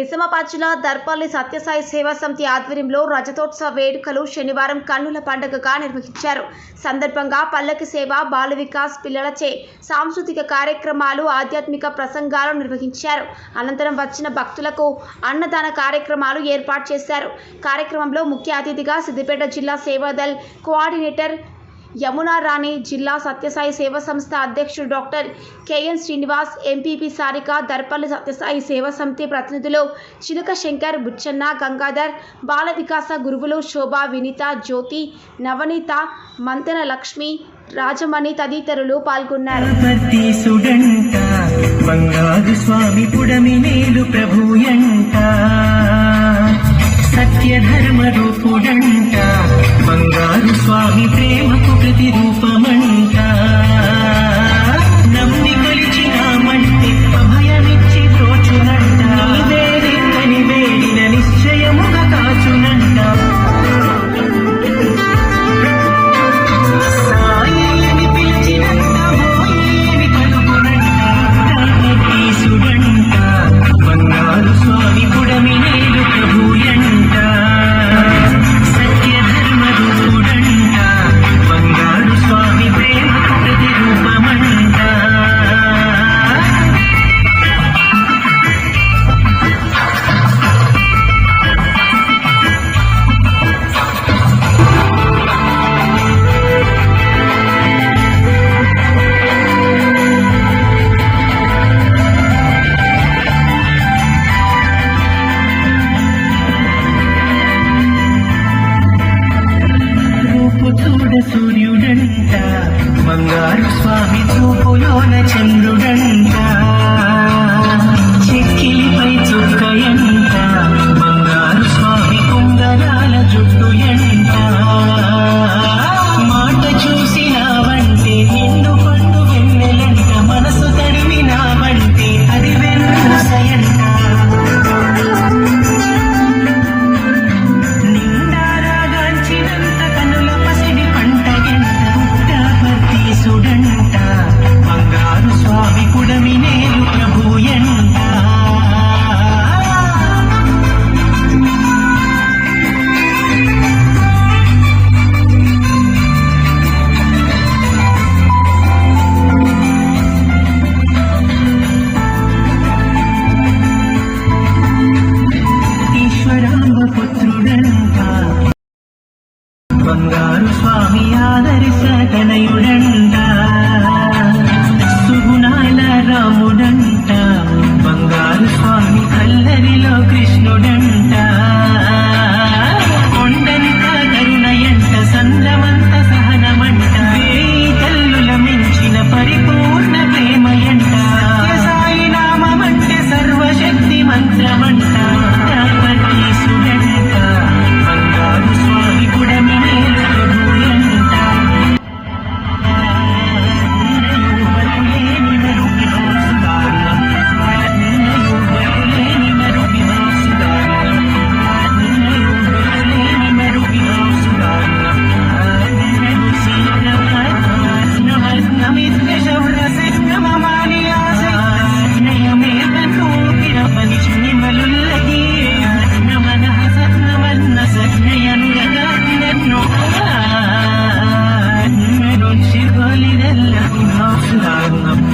నిజామాబాద్ జిల్లా దర్పల్లి సత్యసాయి సేవా సమితి ఆధ్వర్యంలో రజతోత్సవ వేడుకలు శనివారం కన్నుల పండుగగా నిర్వహించారు. సందర్భంగా పల్లకి సేవ బాల వికాస్ పిల్లలచే సాంస్కృతిక కార్యక్రమాలు ఆధ్యాత్మిక ప్రసంగాలు నిర్వహించారు. అనంతరం వచ్చిన భక్తులకు అన్నదాన కార్యక్రమాలు ఏర్పాటు చేశారు. కార్యక్రమంలో ముఖ్య అతిథిగా సిద్దిపేట జిల్లా సేవాదల్ కోఆర్డినేటర్ యమునా రాణి జిల్లా సత్యసాయి సేవా సంస్థ అధ్యక్షుడు doctor K N Srinivas MPP Sarika Darpalli Sathyasai సేవా సమితి ప్రతినిధులు చిలుక శంకర్ బుచ్చన్న గంగాధర్ బాల వికాస గురువులు శోభ వినీత జ్యోతి నవనీత మంతెన లక్ష్మి రాజమణి తదితరులు పాల్గొన్నారు. స్వామి పుడమి సత్య ధర్మ రూపుడంట సూర్యుడంట. బంగారు స్వామి చూపులోన చంద్రుడంట. బంగారు స్వామి ఆదరిస I'm not lang